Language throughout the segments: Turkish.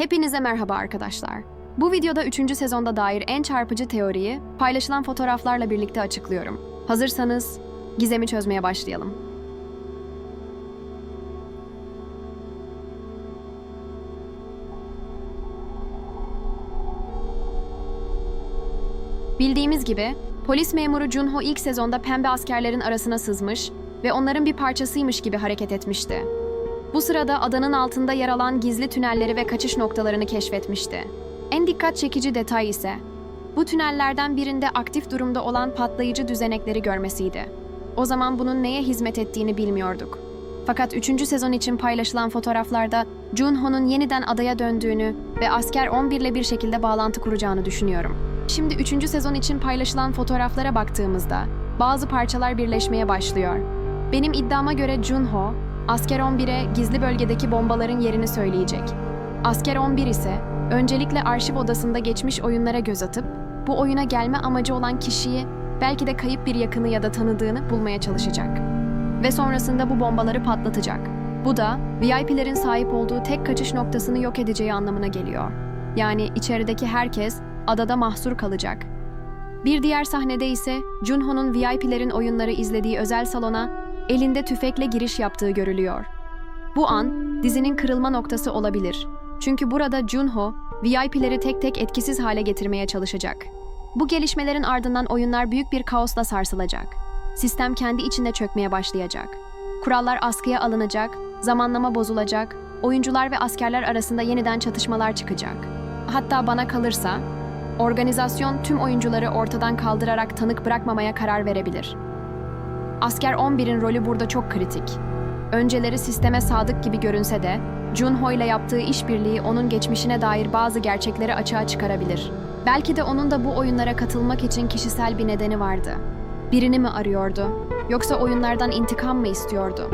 Hepinize merhaba arkadaşlar. Bu videoda 3. sezonda dair en çarpıcı teoriyi paylaşılan fotoğraflarla birlikte açıklıyorum. Hazırsanız gizemi çözmeye başlayalım. Bildiğimiz gibi polis memuru Junho ilk sezonda pembe askerlerin arasına sızmış ve onların bir parçasıymış gibi hareket etmişti. Bu sırada adanın altında yer alan gizli tünelleri ve kaçış noktalarını keşfetmişti. En dikkat çekici detay ise bu tünellerden birinde aktif durumda olan patlayıcı düzenekleri görmesiydi. O zaman bunun neye hizmet ettiğini bilmiyorduk. Fakat 3. sezon için paylaşılan fotoğraflarda Junho'nun yeniden adaya döndüğünü ve asker 11 ile bir şekilde bağlantı kuracağını düşünüyorum. Şimdi 3. sezon için paylaşılan fotoğraflara baktığımızda bazı parçalar birleşmeye başlıyor. Benim iddiama göre Junho, Asker 11'e gizli bölgedeki bombaların yerini söyleyecek. Asker 11 ise öncelikle arşiv odasında geçmiş oyunlara göz atıp bu oyuna gelme amacı olan kişiyi belki de kayıp bir yakını ya da tanıdığını bulmaya çalışacak. Ve sonrasında bu bombaları patlatacak. Bu da VIP'lerin sahip olduğu tek kaçış noktasını yok edeceği anlamına geliyor. Yani içerideki herkes adada mahsur kalacak. Bir diğer sahnede ise Junho'nun VIP'lerin oyunları izlediği özel salona elinde tüfekle giriş yaptığı görülüyor. Bu an dizinin kırılma noktası olabilir. Çünkü burada Junho VIP'leri tek tek etkisiz hale getirmeye çalışacak. Bu gelişmelerin ardından oyunlar büyük bir kaosla sarsılacak. Sistem kendi içinde çökmeye başlayacak. Kurallar askıya alınacak, zamanlama bozulacak, oyuncular ve askerler arasında yeniden çatışmalar çıkacak. Hatta bana kalırsa organizasyon tüm oyuncuları ortadan kaldırarak tanık bırakmamaya karar verebilir. Asker 11'in rolü burada çok kritik. Önceleri sisteme sadık gibi görünse de, Junho ile yaptığı işbirliği onun geçmişine dair bazı gerçekleri açığa çıkarabilir. Belki de onun da bu oyunlara katılmak için kişisel bir nedeni vardı. Birini mi arıyordu? Yoksa oyunlardan intikam mı istiyordu?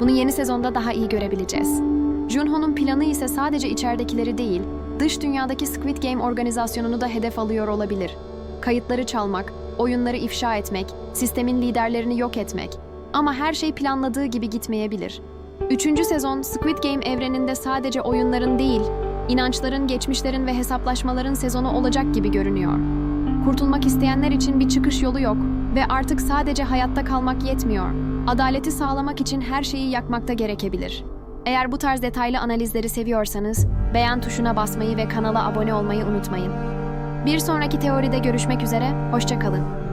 Bunu yeni sezonda daha iyi görebileceğiz. Junho'nun planı ise sadece içeridekileri değil, dış dünyadaki Squid Game organizasyonunu da hedef alıyor olabilir. Kayıtları çalmak, oyunları ifşa etmek, sistemin liderlerini yok etmek. Ama her şey planladığı gibi gitmeyebilir. Üçüncü sezon Squid Game evreninde sadece oyunların değil, inançların, geçmişlerin ve hesaplaşmaların sezonu olacak gibi görünüyor. Kurtulmak isteyenler için bir çıkış yolu yok ve artık sadece hayatta kalmak yetmiyor. Adaleti sağlamak için her şeyi yakmakta gerekebilir. Eğer bu tarz detaylı analizleri seviyorsanız, beğen tuşuna basmayı ve kanala abone olmayı unutmayın. Bir sonraki teoride görüşmek üzere, hoşçakalın.